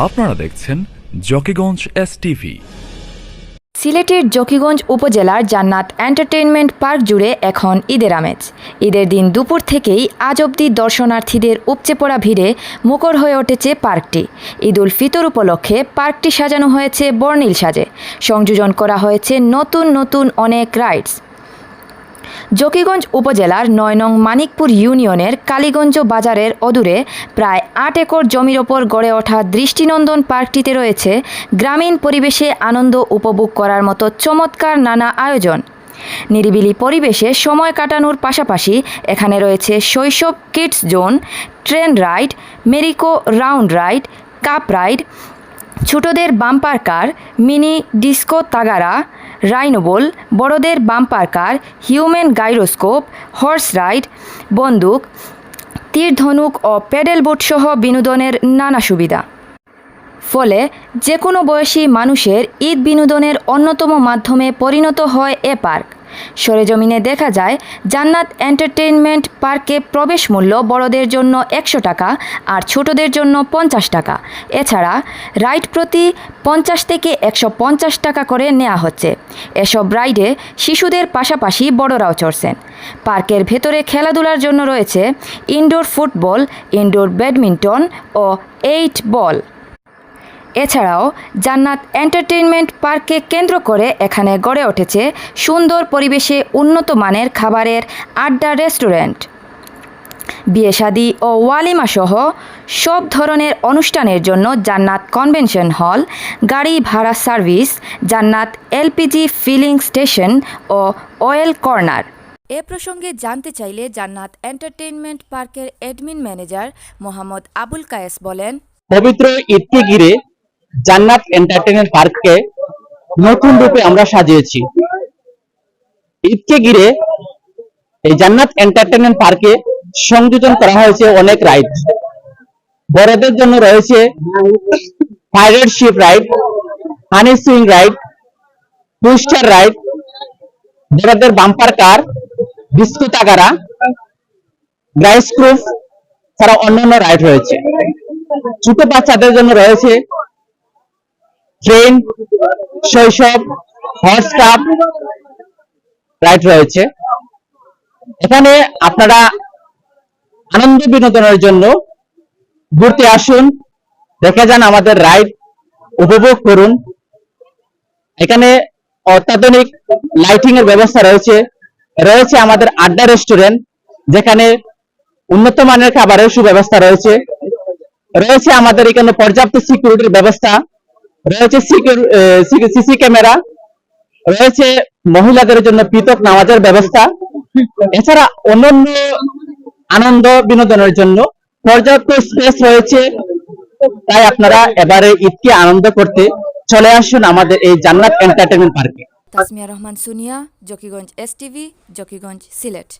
আপনারা দেখছেন Zakiganj S TV সিলেটের জকিগঞ্জ উপজেলার জান্নাত এন্টারটেইনমেন্ট পার্ক জুড়ে এখন ঈদের আমেজ। ঈদের দিন দুপুর থেকেই আজ অবধি দর্শনার্থীদের উপচে পড়া ভিড়ে মুখর হয়ে উঠেছে পার্কটি। ঈদ উল ফিতর উপলক্ষে পার্কটি সাজানো হয়েছে বর্ণিল সাজে। সংযোজন করা হয়েছে নতুন নতুন অনেক রাইডস। জকিগঞ্জ উপজেলার নয় নং মানিকপুর ইউনিয়নের কালীগঞ্জ বাজারের অদূরে প্রায় আট একর জমির ওপর গড়ে ওঠা দৃষ্টিনন্দন পার্কটিতে রয়েছে গ্রামীণ পরিবেশে আনন্দ উপভোগ করার মতো চমৎকার নানা আয়োজন। নিরিবিলি পরিবেশে সময় কাটানোর পাশাপাশি এখানে রয়েছে Shaishab kids zone, train ride, merry go round ride, cup ride, ছোটদের বাম্পার কার, মিনি ডিস্কো তাগারা রাইনোবল বড়দের bumper car, human gyroscope, horse ride, বন্দুক, তীরধনুক ও প্যাডেল বোট সহ বিনোদনের নানা সুবিধা। ফলে যে কোনো বয়সী মানুষের ঈদ বিনোদনের অন্যতম মাধ্যমে পরিণত হয় এ পার্ক। সরেজমিনে দেখা যায়, জান্নাত এন্টারটেইনমেন্ট পার্কে প্রবেশ মূল্য বড়দের জন্য একশো টাকা আর ছোটদের জন্য পঞ্চাশ টাকা। এছাড়া, রাইড প্রতি পঞ্চাশ থেকে একশো পঞ্চাশ টাকা করে নেওয়া হচ্ছে। এসব রাইডে শিশুদের পাশাপাশি বড়রাও চড়ছেন। পার্কের ভেতরে খেলাধুলার জন্য রয়েছে ইনডোর ফুটবল, ইনডোর ব্যাডমিন্টন ও এইট বল। এছাড়াও জান্নাত এন্টারটেইনমেন্ট পার্ককে কেন্দ্র করে এখানে গড়ে উঠেছে সুন্দর পরিবেশে উন্নত মানের খাবারের আড্ডা রেস্টুরেন্ট। বিয়ে শাদী ও ওয়ালিমা সহ সব ধরনের অনুষ্ঠানের জন্য জান্নাত কনভেনশন হল, গাড়ি ভাড়া service, Jannat LPG filling station ও অয়েল কর্নার। এ প্রসঙ্গে জানতে চাইলে জান্নাত এন্টারটেইনমেন্ট পার্কের অ্যাডমিন ম্যানেজার মোহাম্মদ আবুল কায়েস বলেন, পবিত্র ঈদকে ঘিরে জান্নাত এন্টারটেনমেন্ট পার্ককে নতুন রূপে আমরা সাজিয়েছি। ঈদকে ঘিরে এই জান্নাত এন্টারটেনমেন্ট পার্কে সংযোজন করা হয়েছে অনেক রাইড বড়দের জন্য রয়েছে pirate ship ride honey swing ride booster ride বড়দের বাম্পার কার বিস্কুট তাগারা গ্রাইস ক্রুফ ছাড়া অন্যান্য রাইড রয়েছে। ছোট বাচ্চাদের জন্য রয়েছে ট্রেন, শৈশব হর্স কাপ রাইড রয়েছে। এখানে আপনারা আনন্দ বিনোদনের জন্য ঘুরতে আসুন, দেখে যান আমাদের রাইড উপভোগ করুন। এখানে অত্যাধুনিক লাইটিং এর ব্যবস্থা রয়েছে। রয়েছে আমাদের আড্ডা রেস্টুরেন্ট যেখানে উন্নত মানের খাবারের সুব্যবস্থা রয়েছে। রয়েছে আমাদের এখানে পর্যাপ্ত সিকিউরিটির ব্যবস্থা। রয়েছে সিসি ক্যামেরা, রয়েছে মহিলাদের জন্য পৃথক নামাজের ব্যবস্থা, এছাড়া অন্যান্য আনন্দ বিনোদনের জন্য পর্যাপ্ত স্পেস রয়েছে। তাই আপনারা এবারে ঈদকে আনন্দ করতে চলে আসুন আমাদের এই জান্নাত এন্টারটেনমেন্ট পার্কে তাসমিয়া রহমান, সুনিয়া, জকিগঞ্জ এস টিভি জকিগঞ্জ সিলেট।